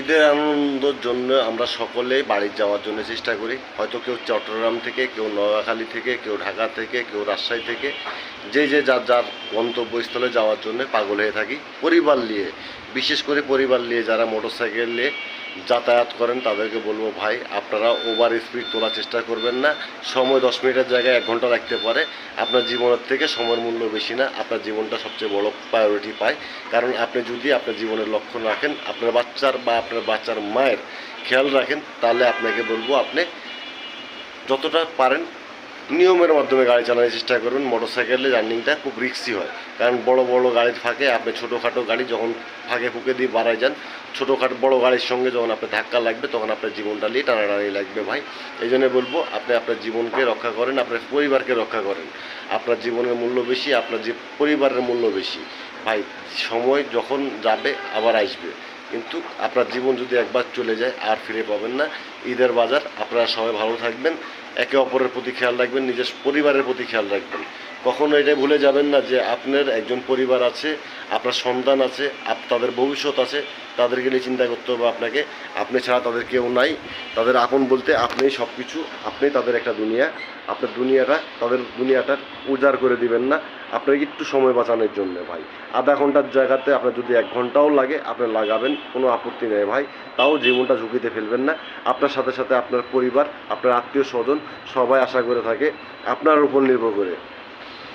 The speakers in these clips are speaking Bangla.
ঈদের আনন্দের জন্য আমরা সকলেই বাড়ি যাওয়ার জন্য চেষ্টা করি। হয়তো কেউ চট্টগ্রাম থেকে, কেউ নোয়াখালী থেকে, কেউ ঢাকা থেকে, কেউ রাজশাহী থেকে, যে যে যার যার গন্তব্যস্থলে যাওয়ার জন্য পাগল হয়ে থাকি। পরিবার নিয়ে, বিশেষ করে পরিবার নিয়ে যারা মোটরসাইকেল নিয়ে যাতায়াত করেন, তাদেরকে বলব, ভাই, আপনারা ওভার স্পিড তোলার চেষ্টা করবেন না। সময় দশ মিনিটের জায়গায় এক ঘণ্টা রাখতে পারে। আপনার জীবনের থেকে সময়ের মূল্য বেশি না। আপনার জীবনটা সবচেয়ে বড় প্রায়োরিটি পায়। কারণ আপনি যদি আপনার জীবনের লক্ষ্য রাখেন, আপনার বাচ্চার বা আপনার বাচ্চার মায়ের খেয়াল রাখেন, তাহলে আপনাকে বলব, আপনি যতটা পারেন নিয়মের মাধ্যমে গাড়ি চালানোর চেষ্টা করবেন। মোটরসাইকেলে জার্নিংটা খুব রিক্সি হয়। কারণ বড় বড় গাড়ির ফাঁকে, আপনি ছোটোখাটো গাড়ি যখন ফাঁকে ফুঁকে দিয়ে বাড়ায় যান, ছোটোখাটো বড় গাড়ির সঙ্গে যখন আপনার ধাক্কা লাগবে, তখন আপনার জীবনটা নিয়ে টানাটানি লাগবে ভাই। এই জন্য বলব, আপনি আপনার জীবনকে রক্ষা করেন, আপনার পরিবারকে রক্ষা করেন। আপনার জীবনের মূল্য বেশি, আপনার যে পরিবারের মূল্য বেশি। ভাই, সময় যখন যাবে, আবার আসবে। কিন্তু আপনার জীবন যদি একবার চলে যায়, আর ফিরে পাবেন না। ঈদের বাজার, আপনারা সবাই ভালো থাকবেন। একে অপরের প্রতি খেয়াল রাখবেন, নিজের পরিবারের প্রতি খেয়াল রাখবেন। কখনো এটা ভুলে যাবেন না যে আপনার একজন পরিবার আছে, আপনার সন্তান আছে, আপ তাদের ভবিষ্যৎ আছে, তাদেরকে নিয়ে চিন্তা করতে হবে আপনাকে। আপনি ছাড়া তাদের কেউ নাই। তাদের আপন বলতে আপনিই সব কিছু আপনিই তাদের একটা দুনিয়া, আপনার দুনিয়াটা, তাদের দুনিয়াটা উজাড় করে দিবেন না। আপনার একটু সময় বাঁচানোর জন্য ভাই। আধা ঘণ্টার জায়গাতে আপনার যদি এক ঘন্টাও লাগে, আপনি লাগাবেন, কোনো আপত্তি নেই ভাই। তাও জীবনটা ঝুঁকিতে ফেলবেন না। আপনার সাথে সাথে আপনার পরিবার, আপনার আত্মীয় স্বজন সবাই আশা করে থাকে, আপনার উপর নির্ভর করে।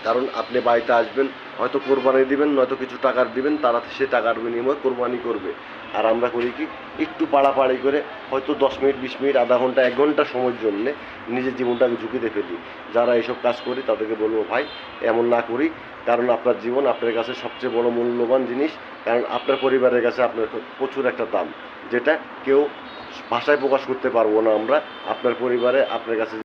কারণ আপনি বাড়িতে আসবেন, হয়তো কোরবানি দিবেন, নয়তো কিছু টাকার দিবেন, তারা সে টাকার বিনিময়ে কোরবানি করবে। আর আমরা করি কি, একটু পাড়াপাড়ি করে, হয়তো দশ মিনিট, বিশ মিনিট, আধা ঘণ্টা, এক ঘণ্টা সময়ের জন্যে নিজের জীবনটাকে ঝুঁকিতে ফেলি। যারা এইসব কাজ করি, তাদেরকে বলব, ভাই, এমন না করি, কারণ আপনার জীবন আপনার কাছে সবচেয়ে বড় মূল্যবান জিনিস, কারণ আপনার পরিবারের কাছে আপনার প্রচুর একটা দাম, যেটা কেউ ভাষায় প্রকাশ করতে পারব না আমরা, আপনার পরিবারে, আপনার কাছে